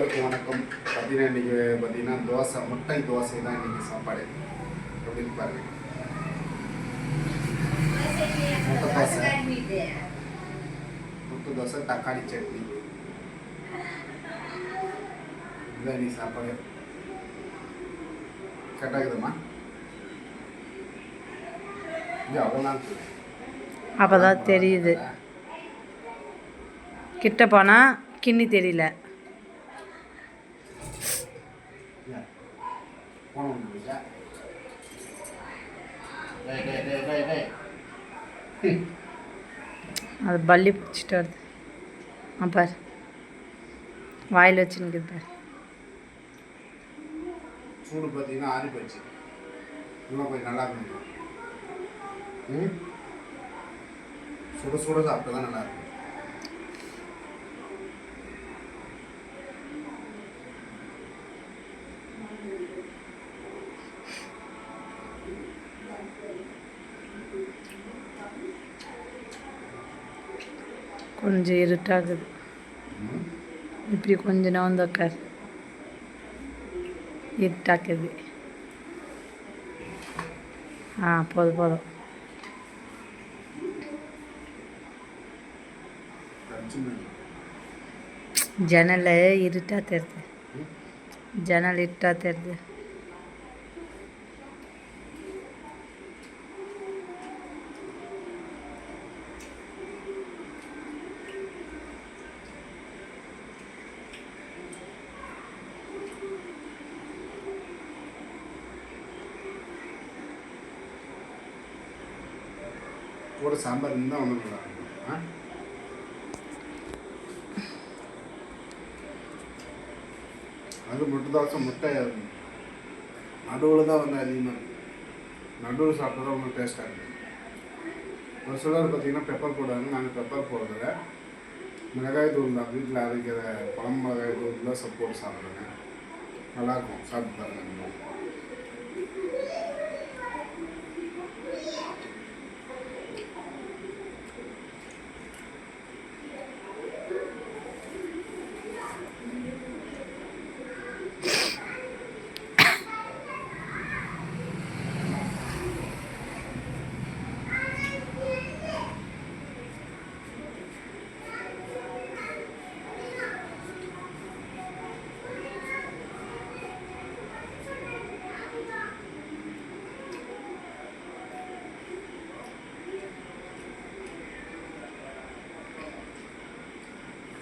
அனைவருக்கும் வணக்கம். பார்த்தீங்கன்னா இன்றைக்கி பார்த்தீங்கன்னா தோசை முட்டை தோசை தான் இன்றைக்கி சாப்பாடு. அப்படின்னு பாருங்க. முட்டை தோசை. முட்டை தோசை தக்காளி சட்னி. இதுதான் இன்னைக்கு சாப்பாடு. கரெக்டாகுதுமா இது அவ்வளோ அப்பதான் தெரியுது. கிட்ட போனால் கிண்ணி தெரியல. போன ஒன்று டேய் டேய் டேய் டேய் டேய் அது பல்லி பிடிச்சிட்டு வருது. ஆ பார். வாயில் வச்சு நிற்குது பார். சூடு பார்த்தீங்கன்னா ஆறி போச்சு. இன்னும் கொஞ்சம் நல்லா இருக்கும் ம்? சுட சுட சாப்பிட்டு தான் நல்லா இருக்கும். கொஞ்சம் இருட்டாகுது. இப்படி கொஞ்ச நேரம் உட்கார் இருட்டாக்குது. ஆ போதும் போதும். பிரச்சனை இருட்டா ஜன்னல் இருட்டாக தெரியுது. ஜன்னல் இருட்டாக தெரியுது. கூட சாம்பார் இருந்தால் ஒன்றும் நல்லா இருக்கும் ஆ? அது முட்டை தோசை முட்டை நடுவில் தான் வந்து அதிகமாக இருக்கும் நடுவில் சாப்பிட்டா உங்களுக்கு ரொம்ப டேஸ்ட்டாக இருக்கும் ஒரு சிலர் பார்த்தீங்கன்னா பெப்பர் போடுவாங்க நாங்கள் பெப்பர் போடுறதில்ல. மிளகாய் தூள் தான் வீட்டில் அரைக்கிற குழம்பு மிளகாய் தூள் தான் சப் போட்டு சாப்பிட்றேங்க. நல்லாயிருக்கும் சாப்பிட்டு பாருங்க.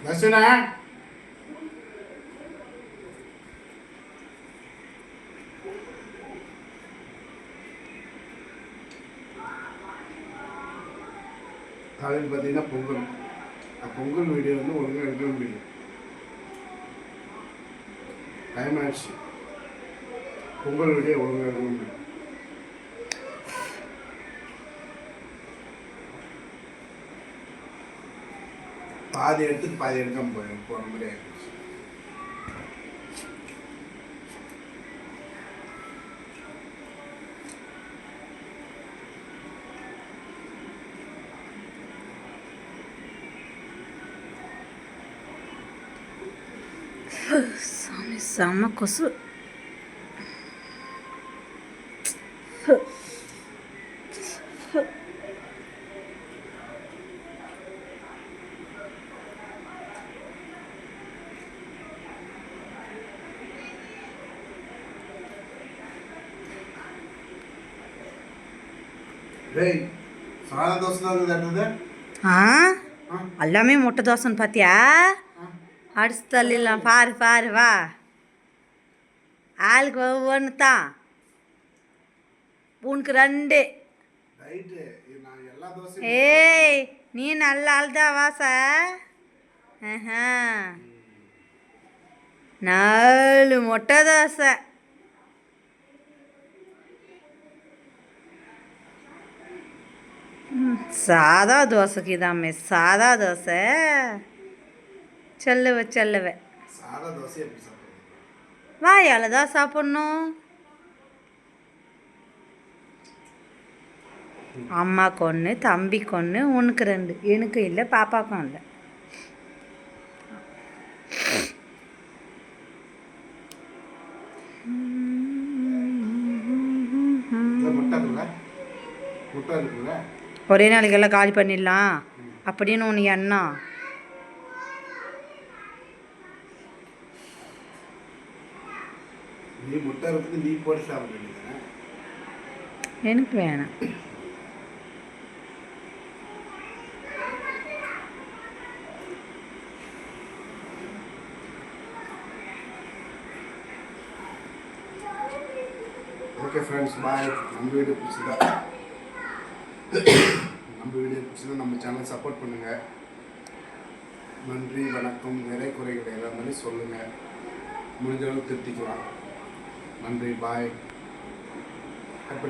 தர்ஷனா காலையில் பார்த்தீங்கன்னா பொங்கல். அந்த பொங்கல் வீடியோ வந்து ஒழுங்காக எடுக்க முடியல. டைம் ஆயிடுச்சு பொங்கல் வீடியோ ஒழுங்காக எடுக்க முடியல. பாதி எடுத்துட்டு பாதி எடுக்காம போய் போன மாதிரி ஆயிடுச்சு சாமி செம்ம கொசு டேய் சாதா தோசை தான் இருக்குது அடுத்தது ஆ? எல்லாமே முட்டை தோசைன்னு பார்த்தியா? அடிச்சு தள்ளிடலாம். பாரு பாரு வா. ஆளுக்கு ஒவ்வொன்று தான் உனக்கு ரெண்டு. ஏய் நீ நல்ல ஆள் தான் வாச நாலு முட்டை தோசை. சாதா தோசைக்கு தாமே சாதா தோசை. சொல்லுவ சொல்லுவ. வாயால் தான் சாப்பிட்ணும். அம்மா கொன்று தம்பி கொன்று உனக்கு ரெண்டு. எனக்கு இல்லை பாப்பாக்கும் இல்லை. முட்டை இருக்குல்ல? ஒரே நாளைக்கு எல்லாம் காலி பண்ணிடலாம். அப்படின்னு உனக்கு எண்ணம் எனக்கு வேணாம். ஓகே ஃப்ரெண்ட்ஸ் பாய் நம்ம வீடியோ பிடிச்சதா. நம்ம நம்ம சேனல் சப்போர்ட் பண்ணுங்கள் நன்றி வணக்கம் நிறை குறைகள் எல்லாமே சொல்லுங்கள் முடிஞ்ச அளவுக்கு திருத்திக்கலாம். நன்றி பாய் கட்